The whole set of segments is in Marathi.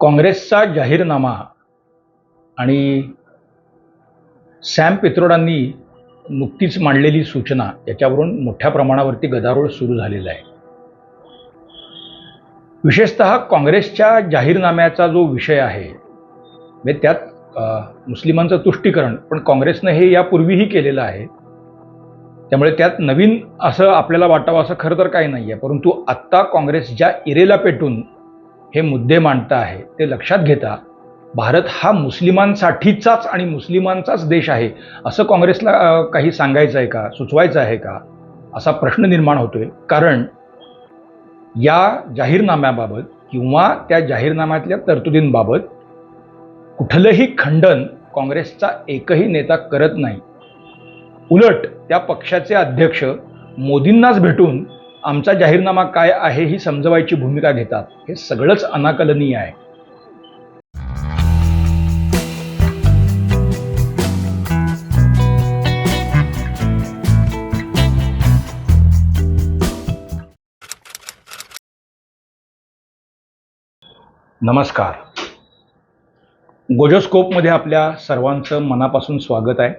काँग्रेसचा जाहीरनामा आणि सॅम पित्रोडांनी नुकतीच मांडलेली सूचना याच्यावरून मोठ्या प्रमाणावरती गदारोळ सुरू झालेला आहे. विशेषत काँग्रेसच्या जाहीरनाम्याचा जो विषय आहे म्हणजे त्यात मुस्लिमांचं तुष्टीकरण पण काँग्रेसनं हे यापूर्वीही केलेलं आहे. त्यामुळे त्यात नवीन असं आपल्याला वाटावं असं खरं तर काही नाही आहे परंतु आत्ता काँग्रेस ज्या इरेला पेटून हे मुद्दे मांडता आहे ते लक्षात घेता भारत हा मुस्लिमांसाठीचाच आणि मुस्लिमांचाच देश आहे असं काँग्रेसला काही सांगायचं आहे का सुचवायचं आहे का असा प्रश्न निर्माण होतोय. कारण या जाहीरनाम्याबाबत किंवा त्या जाहीरनाम्यातल्या तरतुदींबाबत कुठलंही खंडन काँग्रेसचा एकही नेता करत नाही. उलट त्या पक्षाचे अध्यक्ष मोदींनाच भेटून आमचा जाहीरनामा काय आहे ही समजवायची भूमिका घेतात. हे सगळंच अनाकलनीय आहे. नमस्कार. गोजोस्कोपमध्ये आपल्या सर्वांचं मनापासून स्वागत आहे.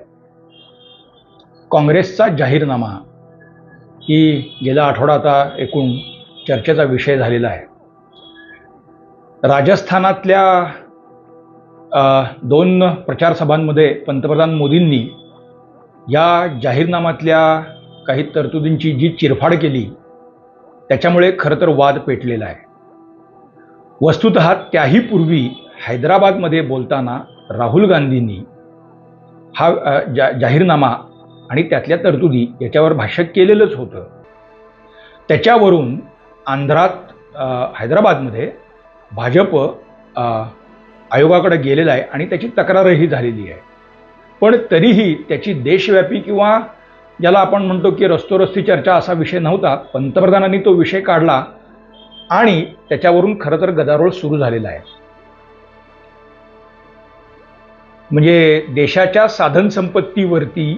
काँग्रेसचा जाहीरनामा की गेला आठवडा आता एकूण चर्चेचा विषय झालेला आहे. राजस्थानातल्या दोन प्रचारसभांमध्ये पंतप्रधान मोदींनी या जाहीरनाम्यातल्या काही तरतुदींची जी चिरफाड केली त्याच्यामुळे खरं तर वाद पेटलेला आहे. वस्तुत त्याही पूर्वी हैदराबादमध्ये बोलताना राहुल गांधींनी हा जा जाहीरनामा आणि त्यातल्या तरतुदी याच्यावर भाष्य केलेलंच होतं. त्याच्यावरून आंध्रात हैदराबादमध्ये भाजप आयोगाकडे गेलेला आहे आणि त्याची तक्रारही झालेली आहे. पण तरीही त्याची देशव्यापी किंवा ज्याला आपण म्हणतो की रस्तोरस्ती चर्चा असा विषय नव्हता पंतप्रधानांनी तो विषय काढला आणि त्याच्यावरून खरं तर गदारोळ सुरू झालेला आहे. म्हणजे देशाच्या साधनसंपत्तीवरती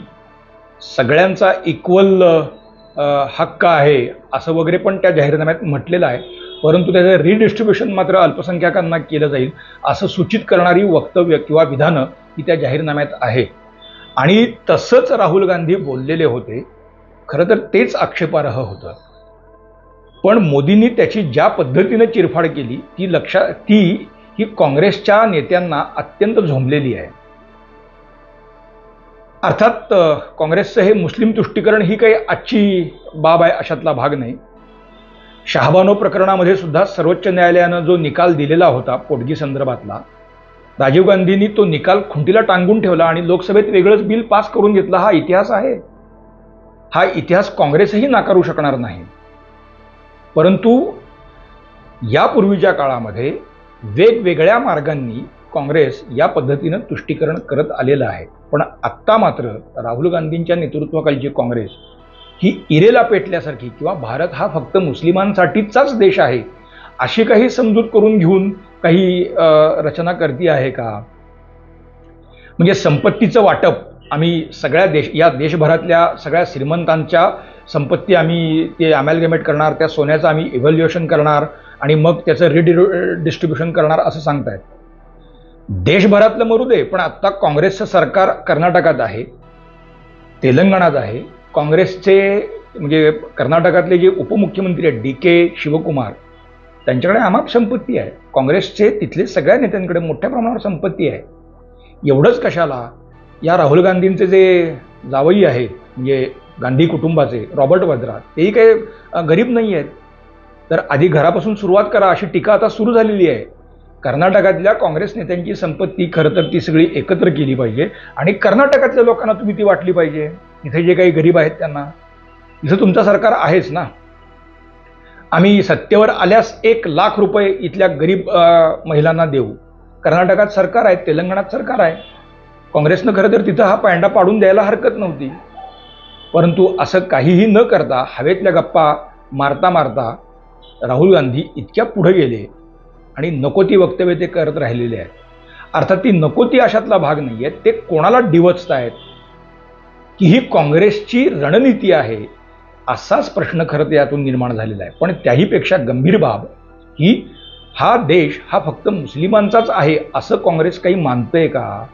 सगळ्यांचा इक्वल हक्क आहे असं वगैरे पण त्या जाहीरनाम्यात म्हटलेलं आहे. परंतु त्याचं रिडिस्ट्रीब्युशन मात्र अल्पसंख्याकांना केलं जाईल असं सूचित करणारी वक्तव्य किंवा विधानं ही त्या जाहीरनाम्यात आहे. आणि तसंच राहुल गांधी बोललेले होते खरं तर तेच आक्षेपार्ह होतं. पण मोदींनी त्याची ज्या पद्धतीनं चिरफाड केली ती लक्षात ती ही काँग्रेसच्या नेत्यांना अत्यंत झोंबलेली आहे. अर्थात काँग्रेसचं हे मुस्लिम तुष्टीकरण ही काही आजची बाब आहे अशातला भाग नाही. शहाबानो प्रकरणामध्ये सुद्धा सर्वोच्च न्यायालयानं जो निकाल दिलेला होता पोटगी संदर्भातला राजीव गांधींनी तो निकाल खुंटीला टांगून ठेवला आणि लोकसभेत वेगळंच बिल पास करून घेतला हा इतिहास आहे. हा इतिहास काँग्रेसही नाकारू शकणार नाही. परंतु यापूर्वीच्या काळामध्ये वेगवेगळ्या मार्गांनी काँग्रेस या पद्धतीनं तुष्टीकरण करत आलेलं आहे. पण आत्ता मात्र राहुल गांधींच्या नेतृत्वाखालची काँग्रेस ही इरेला पेटल्यासारखी किंवा भारत हा फक्त मुस्लिमांसाठीचाच देश आहे अशी काही समजूत करून घेऊन काही रचना करती आहे का? म्हणजे संपत्तीचं वाटप आम्ही सगळ्या देश या देशभरातल्या सगळ्या श्रीमंतांच्या संपत्ती आम्ही ते अमॅलगमेट करणार त्या सोन्याचं आम्ही इव्हॅल्युएशन करणार आणि मग त्याचं रिडि डिस्ट्रीब्युशन करणार असं सांगतायत. देशभरातलं मरू दे पण आत्ता काँग्रेसचं सरकार कर्नाटकात आहे तेलंगणात आहे. काँग्रेसचे म्हणजे कर्नाटकातले जे उपमुख्यमंत्री आहेत डी के शिवकुमार त्यांच्याकडे आमाप संपत्ती आहे. काँग्रेसचे तिथले सगळ्या नेत्यांकडे मोठ्या प्रमाणावर संपत्ती आहे. एवढंच कशाला? या राहुल गांधींचे जे जावई आहेत म्हणजे गांधी कुटुंबाचे रॉबर्ट वद्रा तेही काही गरीब नाही आहेत. तर आधी घरापासून सुरुवात करा अशी टीका आता सुरू झालेली आहे. कर्नाटकातल्या काँग्रेस नेत्यांची संपत्ती खरं तर ती सगळी एकत्र केली पाहिजे. आणि कर्नाटकातल्या लोकांना तुम्ही ती वाटली पाहिजे. इथे जे काही गरीब आहेत त्यांना. इथं तुमचं सरकार आहेच ना. आम्ही सत्तेवर आल्यास एक लाख रुपये इथल्या गरीब महिलांना देऊ. कर्नाटकात सरकार आहे तेलंगणात सरकार आहे. काँग्रेसनं खरं तर तिथं हा पांडा पाडून द्यायला हरकत नव्हती. परंतु असं काहीही न करता हवेतल्या गप्पा मारता मारता राहुल गांधी इतक्या पुढे गेले. आणि नको ती वक्तव्य ते करत राहिलेले आहेत. अर्थात ती नको ती अशातला भाग नाही आहे ते कोणाला डिवचतायत? की ही काँग्रेसची रणनीती आहे? असाच प्रश्न खरं तर यातून निर्माण झालेला आहे. पण त्याहीपेक्षा गंभीर बाब ही हा देश हा फक्त मुस्लिमांचाच आहे असं काँग्रेस काही मानतंय का?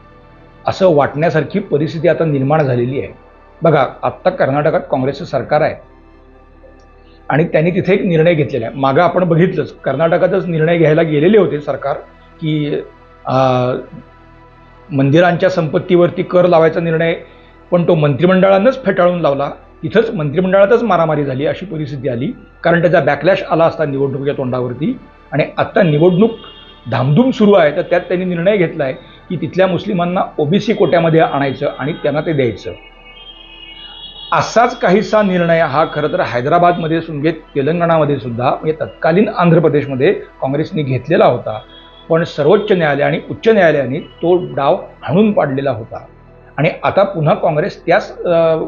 असं वाटण्यासारखी परिस्थिती आता निर्माण झालेली आहे. बघा आत्ता कर्नाटकात काँग्रेसचं सरकार आहे. आणि त्यांनी तिथे एक निर्णय घेतलेला आहे. मागं आपण बघितलंच कर्नाटकातच निर्णय घ्यायला गेलेले होते सरकार की मंदिरांच्या संपत्तीवरती कर लावायचा निर्णय पण तो मंत्रिमंडळानंच फेटाळून लावला. तिथंच मंत्रिमंडळातच मारामारी झाली अशी परिस्थिती आली. कारण त्याचा बॅकलॅश आला असता निवडणुकीच्या तोंडावरती. आणि आत्ता निवडणूक धामधूम सुरू आहे तर त्यात त्यांनी निर्णय घेतला आहे की तिथल्या मुस्लिमांना ओबीसी कोट्यामध्ये आणायचं आणि त्यांना ते द्यायचं. असाच काहीसा निर्णय हा खरं तर हैदराबादमध्ये म्हणजे तेलंगणामध्ये सुद्धा म्हणजे तत्कालीन आंध्र प्रदेशमध्ये काँग्रेसने घेतलेला होता. पण सर्वोच्च न्यायालय आणि उच्च न्यायालयाने तो डाव हाणून पाडलेला होता. आणि आता पुन्हा काँग्रेस त्याच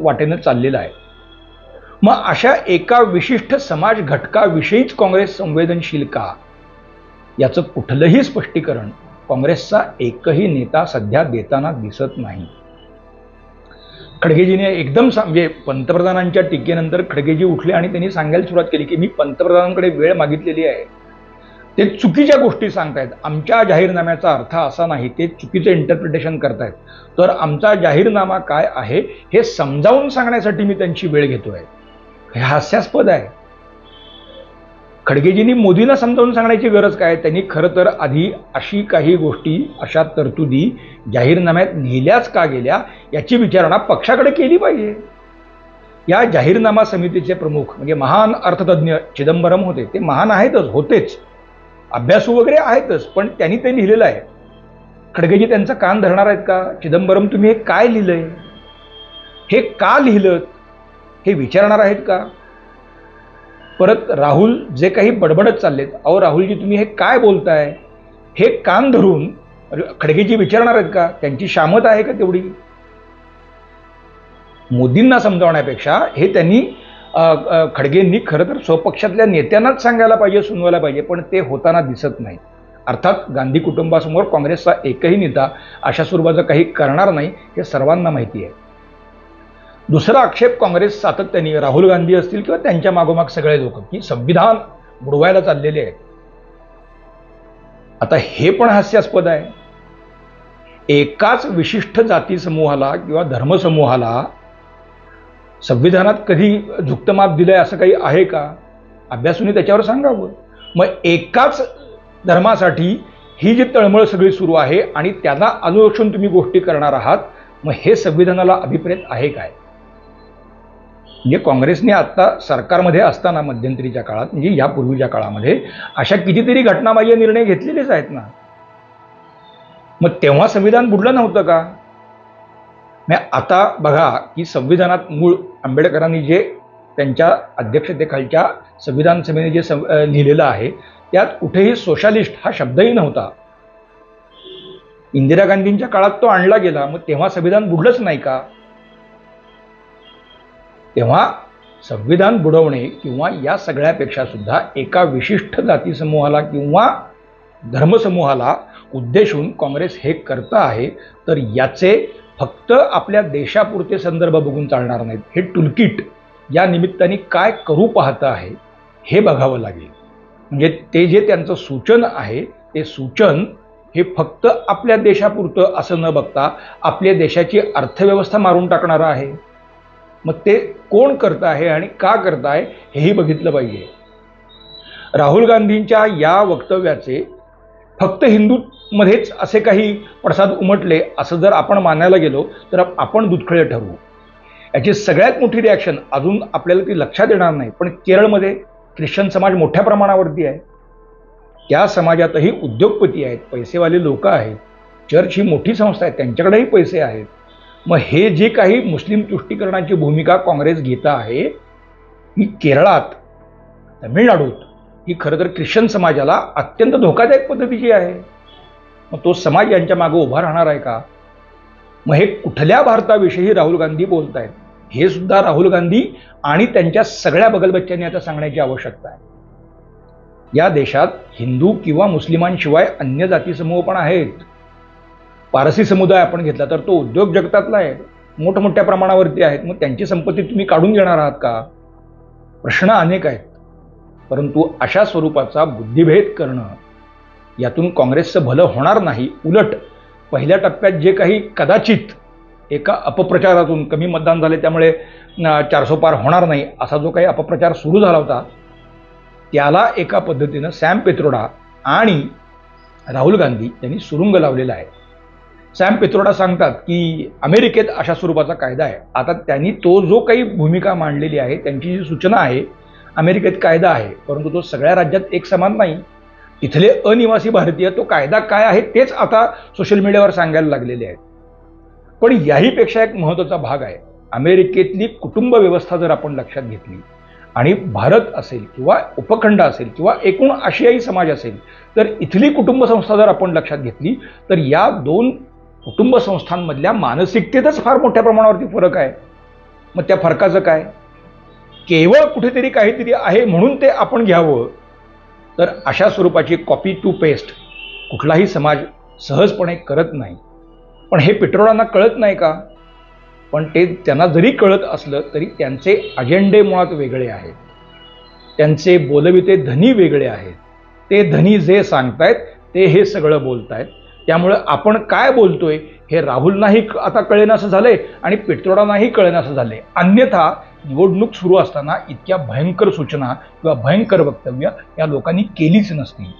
वाटेनं चाललेला आहे. मग अशा एका विशिष्ट समाज घटकाविषयीच काँग्रेस संवेदनशील का? याचं कुठलंही स्पष्टीकरण काँग्रेसचा एकही नेता सध्या देताना दिसत नाही. खडगेजीने एकदम सा- म्हणजे पंतप्रधानांच्या टीकेनंतर खडगेजी उठले आणि त्यांनी सांगायला सुरुवात केली की मी पंतप्रधानांकडे वेळ मागितलेली आहे. ते चुकीच्या गोष्टी सांगतायत. आमच्या जाहीरनाम्याचा अर्थ असा नाही ते चुकीचं इंटरप्रिटेशन करतायत. तर आमचा जाहीरनामा काय आहे हे समजावून सांगण्यासाठी मी त्यांची वेळ घेतो आहे हे हास्यास्पद आहे. खडगेजींनी मोदींना समजावून सांगण्याची गरज काय? त्यांनी खरं तर आधी अशी काही गोष्टी अशा तरतुदी जाहीरनाम्यात लिहिल्याच का गेल्या याची विचारणा पक्षाकडे केली पाहिजे. या जाहीरनामा समितीचे प्रमुख म्हणजे महान अर्थतज्ञ चिदंबरम होते ते महान आहेतच होतेच. अभ्यासू वगैरे आहेतच पण त्यांनी ते लिहिलेलं आहे. खडगेजी त्यांचा कान धरणार आहेत का? चिदंबरम तुम्ही हे काय लिहिलंय? हे का लिहिलं हे विचारणार आहेत का? परत राहुल जे काही बडबडत चाललेत अहो राहुलजी तुम्ही हे काय बोलताय? हे कान धरून खडगेजी विचारणार आहेत का? त्यांची शामत आहे का तेवढी? मोदींना समजावण्यापेक्षा हे त्यांनी खडगेंनी खरं तर स्वपक्षातल्या नेत्यांनाच सांगायला पाहिजे सुनवायला पाहिजे पण ते होताना दिसत नाही. अर्थात गांधी कुटुंबासमोर काँग्रेसचा एकही नेता अशा स्वरूपाचं काही करणार नाही हे सर्वांना माहिती आहे. दुसरा आक्षेप काँग्रेस सातत्याने राहुल गांधी असतील किंवा त्यांच्या मागोमाग सगळे लोक की संविधान बुडवायला चाललेले आहेत. आता हे पण हास्यास्पद आहे. एकाच विशिष्ट जाती समूहाला किंवा धर्मसमूहाला संविधानात कधी झुक्तमाप दिलंय असं काही आहे का? अभ्यासून त्याच्यावर सांगावं. मग एकाच धर्मासाठी ही जी तळमळ सगळी सुरू आहे आणि त्याला अनुरक्षण तुम्ही गोष्टी करणार आहात मग हे संविधानाला अभिप्रेत आहे काय? म्हणजे काँग्रेसने आता सरकारमध्ये असताना मध्यंतरीच्या काळात म्हणजे यापूर्वीच्या काळामध्ये अशा कितीतरी घटनाबाह्य निर्णय घेतलेलेच आहेत ना. मग तेव्हा संविधान बुडलं नव्हतं का? नाही आता बघा की संविधानात मूळ आंबेडकरांनी जे त्यांच्या अध्यक्षतेखालच्या संविधान सभेने जे सं लिहिलेलं आहे त्यात कुठेही सोशालिस्ट हा शब्दही नव्हता. इंदिरा गांधींच्या काळात तो आणला गेला मग तेव्हा संविधान बुडलंच नाही का? तेव्हा संविधान बुडवणे किंवा या सगळ्यापेक्षा सुद्धा एका विशिष्ट जाती समूहाला किंवा धर्मसमूहाला उद्देशून काँग्रेस हे करतं आहे तर याचे फक्त आपल्या देशापुरते संदर्भ बघून चालणार नाहीत. हे टुलकिट या निमित्ताने काय करू पाहतं आहे हे बघावं लागेल. म्हणजे ते जे त्यांचं सूचन आहे ते सूचन हे फक्त आपल्या देशापुरतं असं न बघता आपल्या देशाची अर्थव्यवस्था मारून टाकणारं आहे. मग ते कोण करत आहे आणि का करत आहे हेही बघितलं पाहिजे. राहुल गांधींच्या या वक्तव्याचे फक्त हिंदूमध्येच असे काही पडसाद उमटले असं जर आपण मानायला गेलो तर आपण दुधखळे ठरवू. याची सगळ्यात मोठी रिॲक्शन अजून आपल्याला ती लक्षात येणार नाही पण केरळमध्ये ख्रिश्चन समाज मोठ्या प्रमाणावरती आहे. त्या समाजातही उद्योगपती आहेत पैसेवाले लोक आहेत. चर्च ही मोठी संस्था आहे त्यांच्याकडेही पैसे आहेत. मग हे जे काही मुस्लिम तुष्टीकरणाची भूमिका काँग्रेस घेत आहे ही केरळात तमिळनाडूत ही खरं तर ख्रिश्चन समाजाला अत्यंत धोकादायक पद्धतीची आहे. मग तो समाज यांच्या मागे उभा राहणार आहे का? मग हे कुठल्या भारताविषयी राहुल गांधी बोलत आहेत हे सुद्धा राहुल गांधी आणि त्यांच्या सगळ्या बगलबच्च्यांनी आता सांगण्याची आवश्यकता आहे. या देशात हिंदू किंवा मुस्लिमांशिवाय अन्य जाती समूह पण आहेत. पारसी समुदाय आपण घेतला तर तो उद्योग जगतातला आहे. मोठमोठ्या प्रमाणावरती आहेत. मग त्यांची संपत्ती तुम्ही काढून घेणार आहात का? प्रश्न अनेक आहेत. परंतु अशा स्वरूपाचा बुद्धिभेद करणं यातून काँग्रेसचं भलं होणार नाही. उलट पहिल्या टप्प्यात जे काही कदाचित एका अपप्रचारातून कमी मतदान झाले त्यामुळे चारसो पार होणार नाही असा जो काही अपप्रचार सुरू झाला होता त्याला एका पद्धतीनं सॅम पेत्रोडा आणि राहुल गांधी यांनी सुरुंग लावलेला आहे. सॅम पित्रोडा सांगतात की अमेरिकेत अशा स्वरूपाचा कायदा आहे. आता त्यांनी तो जो काही भूमिका मांडलेली आहे त्यांची जी सूचना आहे अमेरिकेत कायदा आहे परंतु तो सगळ्या राज्यात एक समान नाही. इथले अनिवासी भारतीय तो कायदा काय आहे तेच आता सोशल मीडियावर सांगायला लागलेले आहेत. पण याहीपेक्षा एक महत्त्वाचा भाग आहे. अमेरिकेतली कुटुंब व्यवस्था जर आपण लक्षात घेतली आणि भारत असेल किंवा उपखंड असेल किंवा एकूण आशियाई समाज असेल तर इथली कुटुंब संस्था जर आपण लक्षात घेतली तर या दोन कुटुंब संस्थांमधल्या मानसिकतेतच फार मोठ्या प्रमाणावरती फरक आहे. मग त्या फरकाचं काय? केवळ कुठेतरी काहीतरी आहे म्हणून ते आपण घ्यावं तर अशा स्वरूपाची कॉपी टू पेस्ट कुठलाही समाज सहजपणे करत नाही. पण हे पेट्रोलांना कळत नाही का? पण ते त्यांना जरी कळत असलं तरी त्यांचे अजेंडे मुळात वेगळे आहेत. त्यांचे बोलविते धनी वेगळे आहेत. ते धनी जे सांगतायत ते हे सगळं बोलतायत. त्यामुळं आपण काय बोलतोय हे राहुलनाही आता कळेनासं झालंय आणि पेट्रोडांनाही कळेनासं झालंय. अन्यथा निवडणूक सुरू असताना इतक्या भयंकर सूचना किंवा भयंकर वक्तव्य या लोकांनी केलीच नसती.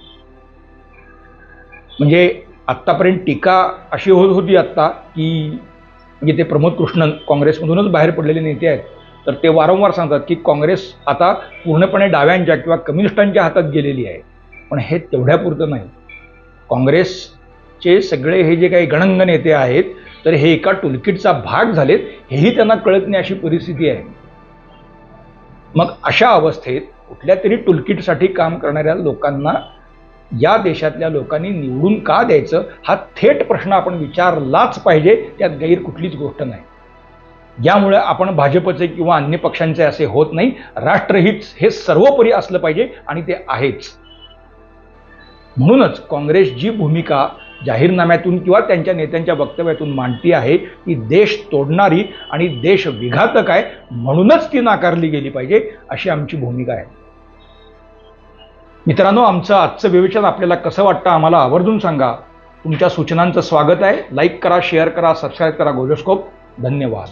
म्हणजे आत्तापर्यंत टीका अशी होत होती आत्ता की म्हणजे ते प्रमोद कृष्णन काँग्रेसमधूनच बाहेर पडलेले नेते आहेत. तर ते वारंवार सांगतात की काँग्रेस आता पूर्णपणे डाव्यांच्या किंवा कम्युनिस्टांच्या हातात गेलेली आहे. पण हे तेवढ्यापुरतं नाही. काँग्रेस चे सगळे हे जे काही गणंग नेते आहेत तर हे एका टुलकिटचा भाग झालेत हेही त्यांना कळत नाही अशी परिस्थिती आहे. मग अशा अवस्थेत कुठल्या तरी टुलकिटसाठी काम करणाऱ्या लोकांना या देशातल्या लोकांनी निवडून का द्यायचं हा थेट प्रश्न आपण विचारलाच पाहिजे त्यात गैर कुठलीच गोष्ट नाही. यामुळे आपण भाजपचे किंवा अन्य पक्षांचे असे होत नाही राष्ट्रहित हे सर्वोपरी असलं पाहिजे आणि ते आहेच. म्हणूनच काँग्रेस जी भूमिका जाहीरनाम्यातून किंवा त्यांच्या नेत्यांच्या वक्तव्यातून मांडती आहे ती देश तोडणारी आणि देश विघातक आहे म्हणूनच ती नाकारली गेली पाहिजे अशी आमची भूमिका आहे. मित्रांनो आमचं आजचं विवेचन आपल्याला कसं वाटतं आम्हाला आवर्जून सांगा. तुमच्या सूचनांचं स्वागत आहे. लाईक करा शेअर करा सबस्क्राईब करा गोलोस्कोप धन्यवाद.